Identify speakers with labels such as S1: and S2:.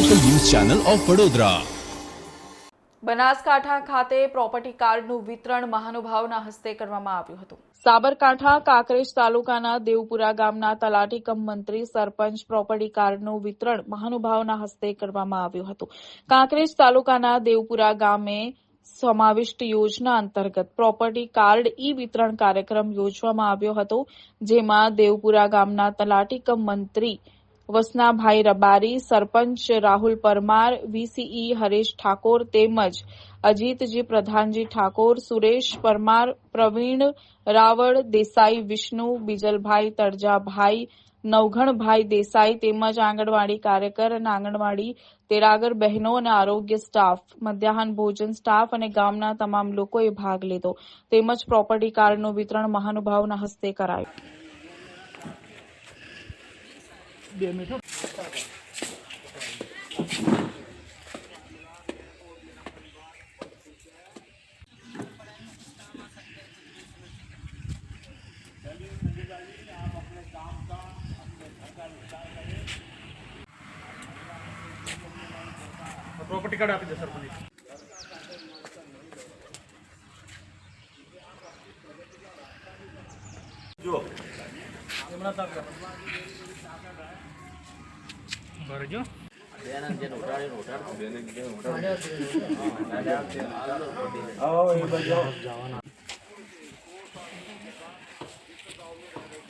S1: Channel of Vadodara
S2: Banaskantha ખાતે property કાર્ડનું વિતરણ મહાનુભાવના હસ્તે કરવામાં આવ્યું હતું.
S3: સાબરકાંઠા કાંકરેજ તાલુકાના દેવપુરા ગામના તલાટી કમ મંત્રી સરપંચ પ્રોપર્ટી કાર્ડનું વિતરણ મહાનુભાવના હસ્તે કરવામાં આવ્યું હતું. કાંકરેજ તાલુકાના દેવપુરા ગામે સમાવિષ્ટ યોજના અંતર્ગત પ્રોપર્ટી કાર્ડ ઈ વિતરણ કાર્યક્રમ યોજવામાં આવ્યો હતો જેમાં દેવપુરા ગામના તલાટી કમ મંત્રી વસનાભાઈ રબારી, સરપંચ રાહુલ પરમાર, વીસીઈ હરેશ ઠાકોર તેમજ અજીતજી પ્રધાનજી ઠાકોર, સુરેશ પરમાર, પ્રવીણ રાવળ, દેસાઈ વિષ્ણુ, બીજલભાઈ તળજાભાઈ નવઘણભાઈ દેસાઈ તેમજ આંગણવાડી કાર્યકર અને આંગણવાડી તેરાગર બહેનો અને આરોગ્ય સ્ટાફ, મધ્યાહન ભોજન સ્ટાફ અને ગામના તમામ લોકોએ ભાગ લીધો. તેમજ પ્રોપર્ટી કાર્ડનું વિતરણ મહાનુભાવના હસ્તે કરાયું.
S4: પ્રોપર્ટી કાર્ડ આપી દે સરપંચ જુઓ. હમણાં સાફ કરો ભરજો.